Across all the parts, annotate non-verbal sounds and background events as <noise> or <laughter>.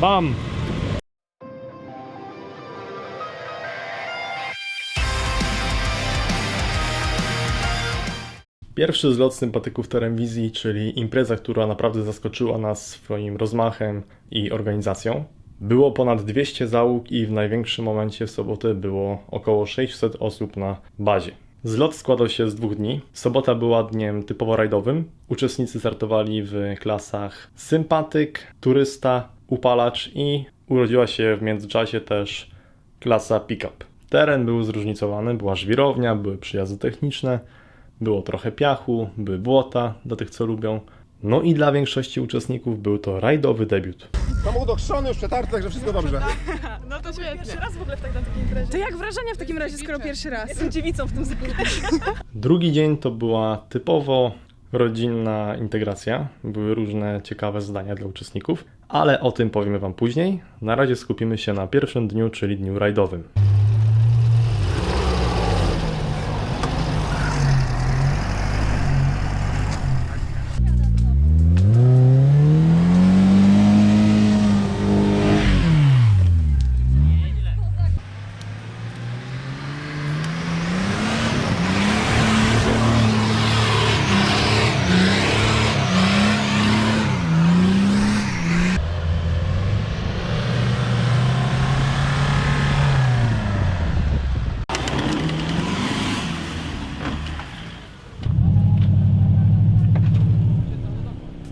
Bam! Pierwszy zlot sympatyków Teremwizji, czyli impreza, która naprawdę zaskoczyła nas swoim rozmachem i organizacją. Było ponad 200 załóg i w największym momencie w sobotę było około 600 osób na bazie. Zlot składał się z dwóch dni. Sobota była dniem typowo rajdowym. Uczestnicy startowali w klasach sympatyk, turysta, upalacz i urodziła się w międzyczasie też klasa pick-up. Teren był zróżnicowany, była żwirownia, były przyjazdy techniczne, było trochę piachu, były błota dla tych, co lubią. No i dla większości uczestników był to rajdowy debiut. Samochód ochrzczony, już przetarty, także wszystko dobrze. <laughs> No to świetnie. Pierwszy raz w ogóle w tak na takiej imprezie. To jak wrażenia w takim razie, skoro pierwszy raz? Jestem dziewicą w tym zakresie. <laughs> Drugi dzień to była typowo rodzinna integracja. Były różne ciekawe zadania dla uczestników, ale o tym powiemy Wam później. Na razie skupimy się na pierwszym dniu, czyli dniu rajdowym.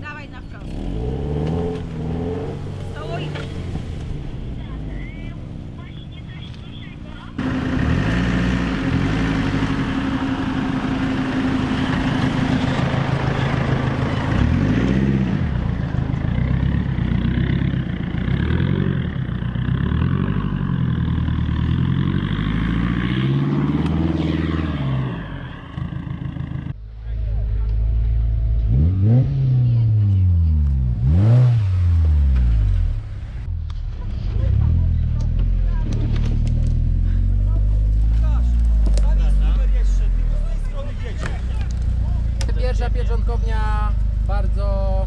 Dawaj na wprost. Stój. Pierwsza bardzo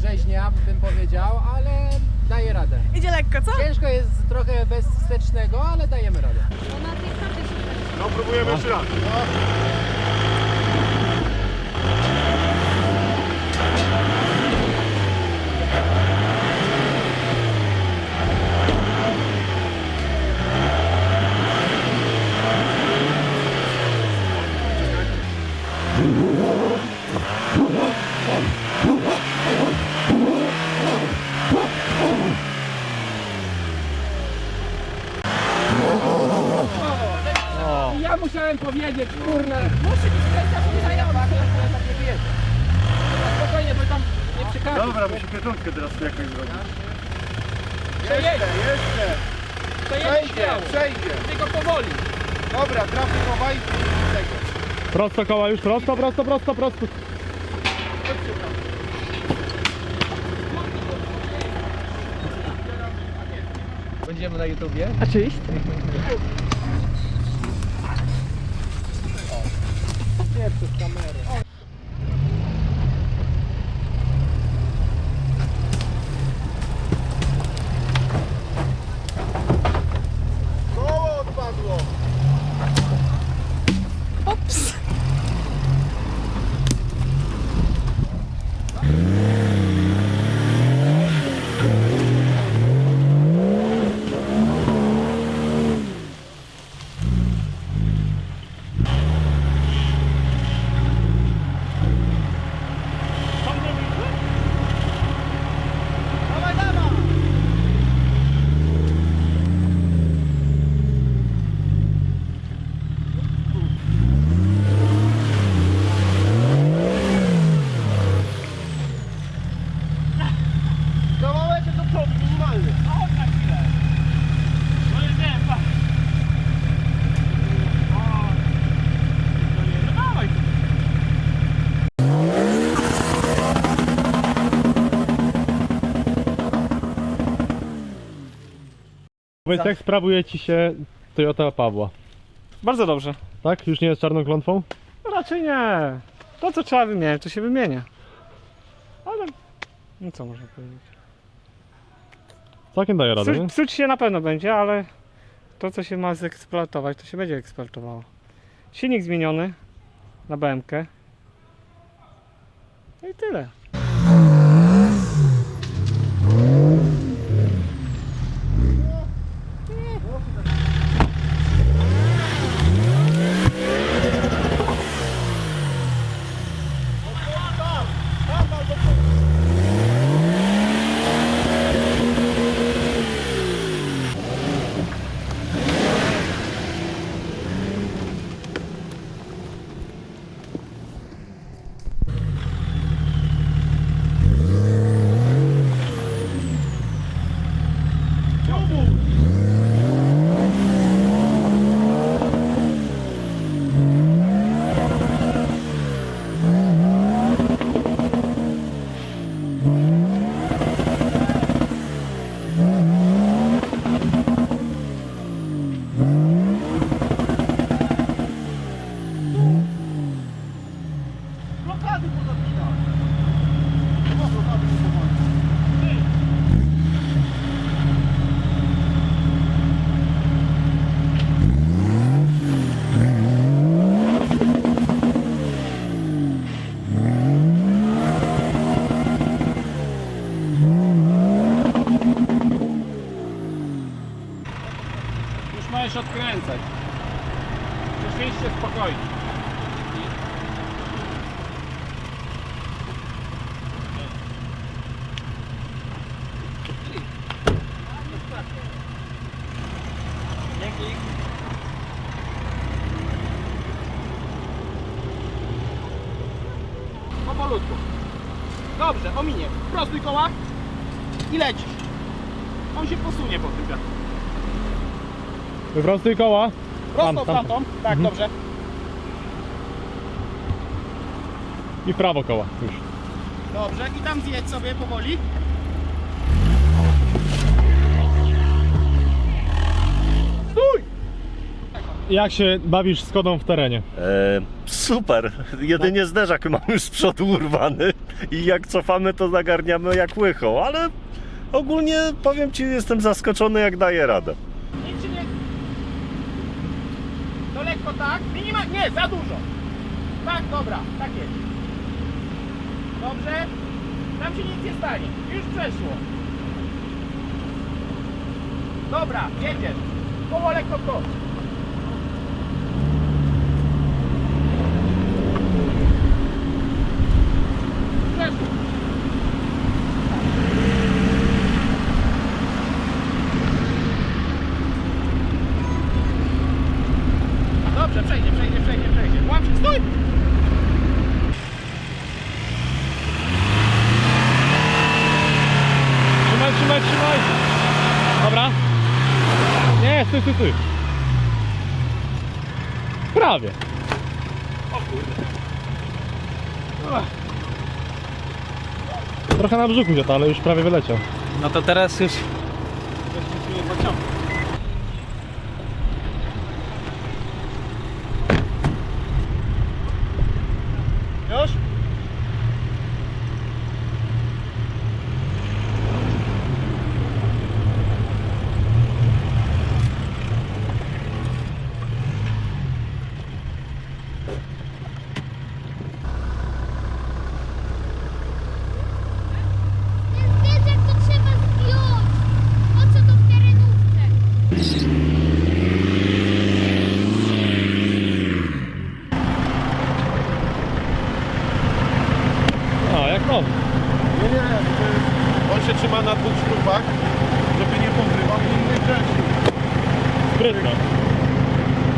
rzeźnia, bym powiedział, ale daje radę. Idzie lekko, co? Ciężko jest trochę bez wstecznego, ale dajemy radę. No próbujemy jeszcze raz. Ja musiałem powiedzieć, kurna. Musi być kręca Spokojnie, bo tam nie przekaże. Dobra, muszę pieczątkę teraz jakoś zrobić. Przejedzie, Jeszcze, przejedzie przejdzie, śmiało. przejdzie. Tylko powoli. Dobra, trafy chowaj. Tego. Prosto koła już, prosto, prosto, prosto, prosto. Będziemy na YouTubie. Oczywiście. <laughs> Nie, przez kamerę. Koło odpadło. Ops. Kawałeczek do przodu, minimalny. Powiedz, jak sprawuje Ci się Toyota Pawła? Bardzo dobrze. Tak? Już nie jest czarną klątwą? Raczej nie. To co trzeba wymieniać, to się wymienia. Ale no co można powiedzieć? Całkiem daje radę, Psu, nie? psuć się na pewno będzie, ale to co się ma zeksploatować, to się będzie eksploatowało. Silnik zmieniony na BMK. No i tyle. Powolutku. Dobrze, ominie. Prostuj koła i lecisz. On się posunie po tym wiatru. Wyprostuj koła. Prosto Tam, w tam. tamtą. Tak, dobrze. I w prawo koła. Już. Dobrze. I tam zjedź sobie powoli. Jak się bawisz z kodą w terenie? E, super. Jedynie zderzak mam już z przodu urwany i jak cofamy to zagarniamy jak łychą, ale ogólnie powiem Ci, jestem zaskoczony jak daje radę. Nic nie... To lekko tak. Minima... Nie, za dużo. Tak, dobra. Tak jest. Dobrze. Tam się nic nie stanie. Już przeszło. Dobra, jedziesz. Koło lekko w Dobrze, przejdzie, przejdzie, przejdzie, przejdzie. Się, stój! Trzymaj, trzymaj, trzymaj! Dobra. Nie, stój, stój, stój. Prawie. Trochę na brzuchu się ale już prawie wyleciał. No to teraz Już? Wiesz, jak to trzeba zdjąć. Po co to w terenówce? A, jak nowy. Nie, nie, to on się trzyma na dwóch śrubach, żeby nie pogrywał i nie kręcił. Sprytno.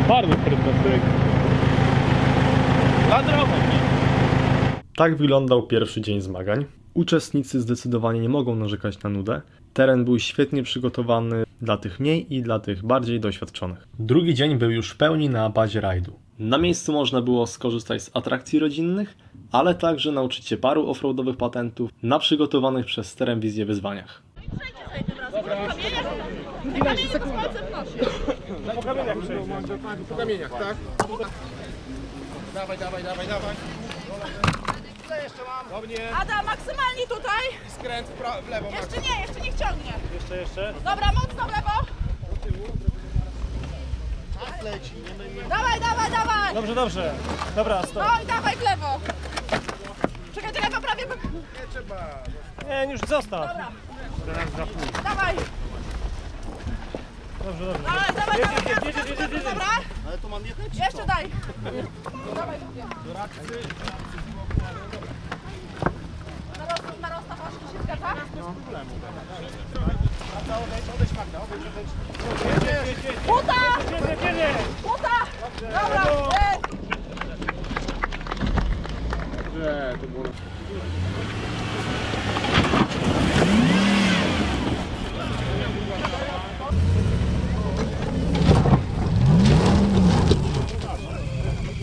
Bardzo sprytno. Dla drogą. Tak wyglądał pierwszy dzień zmagań. Uczestnicy zdecydowanie nie mogą narzekać na nudę. Teren był świetnie przygotowany dla tych mniej i dla tych bardziej doświadczonych. Drugi dzień był już w pełni na bazie rajdu. Na miejscu można było skorzystać z atrakcji rodzinnych, ale także nauczyć się paru offroadowych patentów na przygotowanych przez Terem Wizję wyzwaniach. Po kamieniach, tak? Dawaj, dawaj, dawaj, dawaj. Ile jeszcze mam? Do mnie. Ada, maksymalnie tutaj. I skręt w, pra- w lewo. Jeszcze nie, jeszcze niech ciągnie. Jeszcze, jeszcze. Dobra, mocno w lewo. Czas leci. Nie. Dawaj, dawaj, dawaj. Dobrze, dobrze. Dobra, stop. No i dawaj w lewo. Czekaj, czekaj, poprawię. pop- Nie trzeba. Nie, już zostaw. Dobra, Teraz za pół. dawaj. Dobrze, dobrze. Dawaj, dawaj, Jedziesz, dawaj. jedziesz, jedziesz, jedziesz. Dobra, Ale to mam jechać? jeszcze daj. Dawaj, dawaj. Na rozstaw masz się zgadza? Magda, odejdź, odejdź Magda, odejdź, odejdź. Buta! Jedziesz, jedziesz. Buta! Dobra, jest. Nie, to było...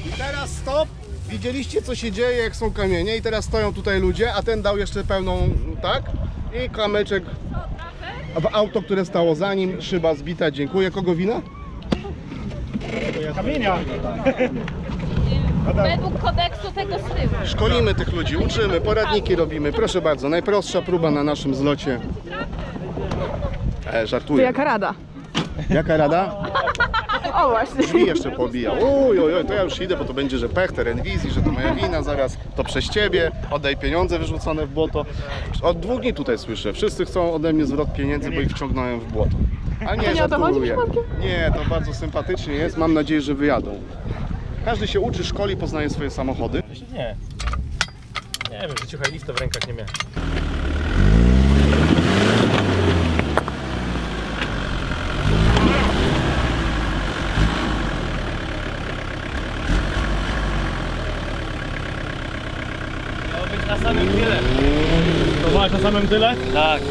I teraz stop. Widzieliście co się dzieje jak są kamienie i teraz stoją tutaj ludzie, a ten dał jeszcze pełną, tak? I kamyczek w auto, które stało za nim, szyba zbita, dziękuję. Kogo wina? Kamienia. <laughs> Według kodeksu tego stylu. Szkolimy tych ludzi, uczymy, poradniki robimy. Proszę bardzo, najprostsza próba na naszym zlocie. E, żartuję. Jaka rada? Jaka rada? <laughs> O właśnie. Drzwi jeszcze pobijał. Oj, oj, oj, to ja już idę, bo to będzie, że pech, teren wizji, że to moja wina zaraz, to przez ciebie, oddaj pieniądze wyrzucone w błoto. Od dwóch dni tutaj słyszę, wszyscy chcą ode mnie zwrot pieniędzy, bo ich wciągnąłem w błoto. A nie, nie żartuję. Nie, to bardzo sympatycznie jest, mam nadzieję, że wyjadą. Każdy się uczy, szkoli, poznaje swoje samochody. Nie. Nie wiem, że ciuchaj lifta w rękach nie miałem. Miało być na samym tyle. To byłaś na samym tyle? Tak.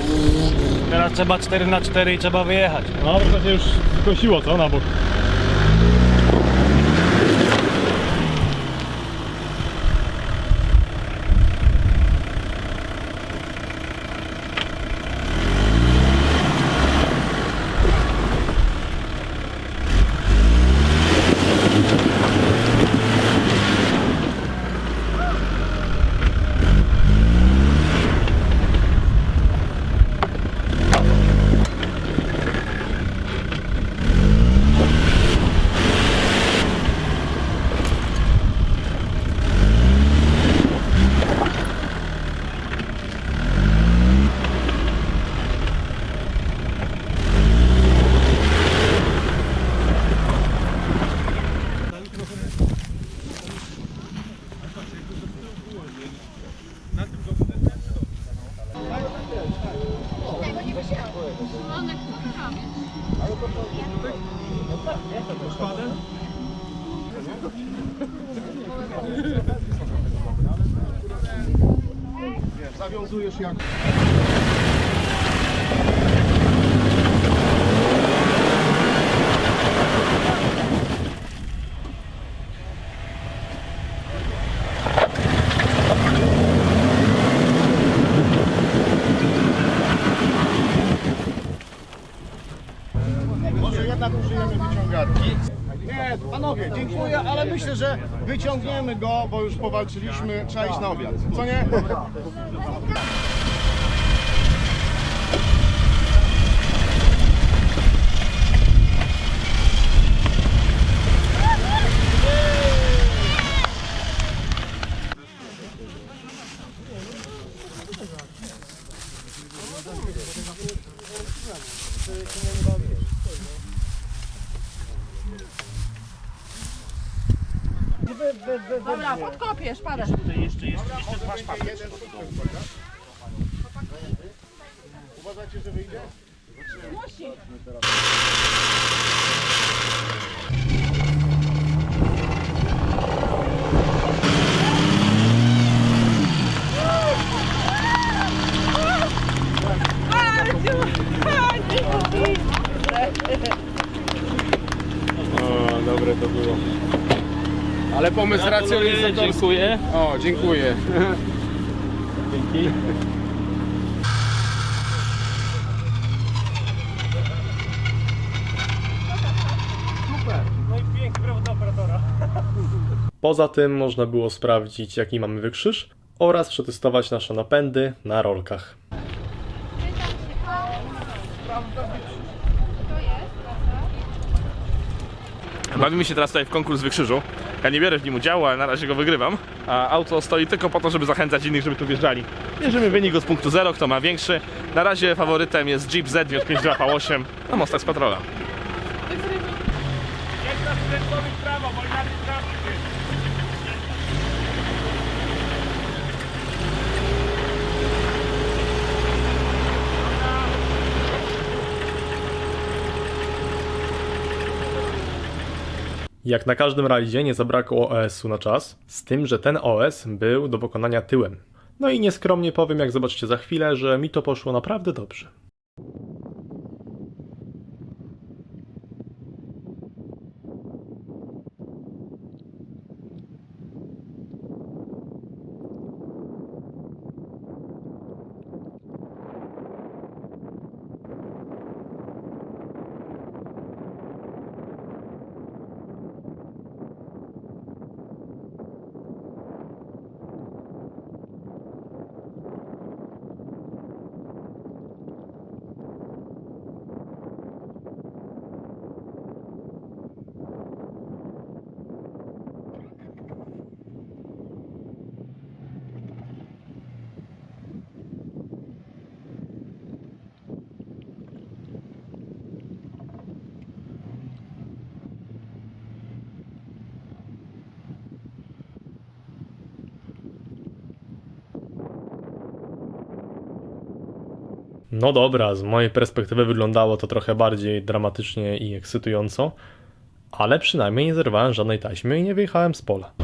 Teraz trzeba 4 na 4 i trzeba wyjechać. No to się już skosiło, co na bok? Zawiązujesz jak... Może jednak użyjemy wyciągarki. Nie, panowie, dziękuję, ale myślę, że wyciągniemy go, bo już powalczyliśmy, trzeba iść na obiad. Co nie? Podkopiesz, padasz. Uważacie, że wyjdzie? Musi. O, dobre to było. Racjonizatorski. Dziękuję. O, dziękuję. Dzięki. No i piękny brawo dla operatora. Poza tym można było sprawdzić, jaki mamy wykrzyż oraz przetestować nasze napędy na rolkach. Bawimy się teraz tutaj w konkurs wykrzyżu. Ja nie biorę w nim udziału, ale na razie go wygrywam. A auto stoi tylko po to, żeby zachęcać innych, żeby tu wjeżdżali. Mierzymy wynik go z punktu 0, kto ma większy. Na razie faworytem jest Jeep Z 52V8 na mostach z patrola. Jak na każdym rajdzie nie zabrakło OS-u na czas, z tym, że ten OS był do pokonania tyłem. No i nieskromnie powiem, jak zobaczycie za chwilę, że mi to poszło naprawdę dobrze. No dobra, z mojej perspektywy wyglądało to trochę bardziej dramatycznie i ekscytująco, ale przynajmniej nie zerwałem żadnej taśmy i nie wyjechałem z pola.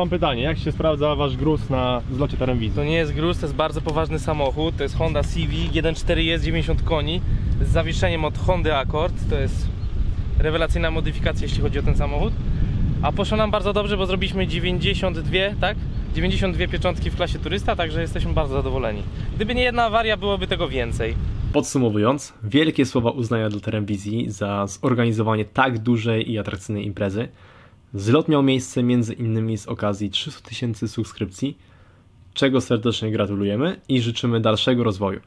Mam pytanie, jak się sprawdza wasz gruz na zlocie Teremwizji? To nie jest gruz, to jest bardzo poważny samochód. To jest Honda Civic 1.4 90 koni z zawieszeniem od Hondy Accord. To jest rewelacyjna modyfikacja, jeśli chodzi o ten samochód. A poszło nam bardzo dobrze, bo zrobiliśmy 92, tak? 92 pieczątki w klasie turysta, także jesteśmy bardzo zadowoleni. Gdyby nie jedna awaria, byłoby tego więcej. Podsumowując, wielkie słowa uznania dla Teremwizji za zorganizowanie tak dużej i atrakcyjnej imprezy. Zlot miał miejsce między innymi z okazji 300 tysięcy subskrypcji, czego serdecznie gratulujemy i życzymy dalszego rozwoju.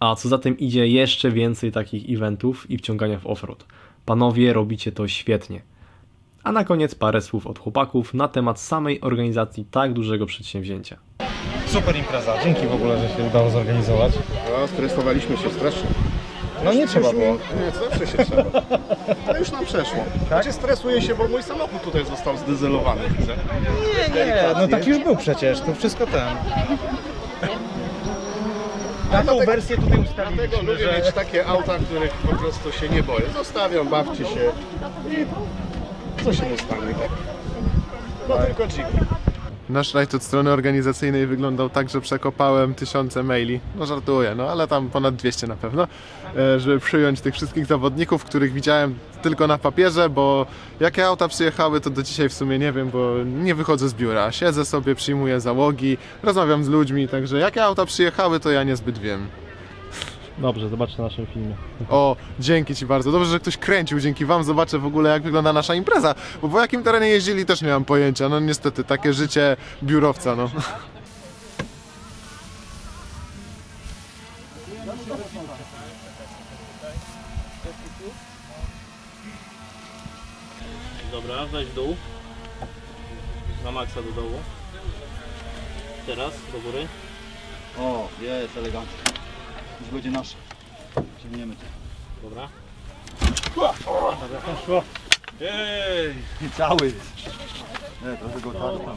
A co za tym idzie, jeszcze więcej takich eventów i wciągania w offroad. Panowie, robicie to świetnie. A na koniec parę słów od chłopaków na temat samej organizacji tak dużego przedsięwzięcia. Super impreza, dzięki w ogóle, że się udało zorganizować. No, stresowaliśmy się strasznie. No nie trzeba było. Nie, zawsze się trzeba. Ale już nam przeszło. Tak? Znaczy stresuję się, bo mój samochód tutaj został zdezelowany, widzę. Nie, nie, no tak już był przecież, to wszystko ten. Taką Dlatego- wersję tutaj Dlatego ustawiliśmy, lubię że... mieć takie auta, których po prostu się nie boję. Zostawiam, bawcie się i co się nie stanie, tak? No tylko dzik. Nasz rajd od strony organizacyjnej wyglądał tak, że przekopałem tysiące maili. No żartuję, no ale tam ponad 200 na pewno, e, żeby przyjąć tych wszystkich zawodników, których widziałem tylko na papierze, bo jakie auta przyjechały, to do dzisiaj w sumie nie wiem, bo nie wychodzę z biura. Siedzę sobie, przyjmuję załogi, rozmawiam z ludźmi, także jakie auta przyjechały, to ja niezbyt wiem. Dobrze, zobaczcie na naszym filmie. O, dzięki Ci bardzo. Dobrze, że ktoś kręcił. Dzięki Wam zobaczę w ogóle, jak wygląda nasza impreza. Bo po jakim terenie jeździli, też nie mam pojęcia. No niestety, takie życie biurowca, no. Dobra, weź w dół. Na maksa do dołu. Teraz do góry. O, jest elegancko. Już będzie nasz. Ciągniemy to. Dobra. Dobra, poszło. Jej! I cały jest. Nie, no tak trochę go tam.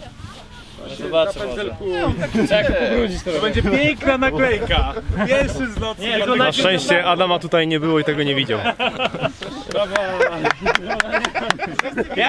Zobaczę może. To będzie piękna naklejka. Pierwszy z nocy. Nie, to Na szczęście Adama tutaj nie było i tego nie widział.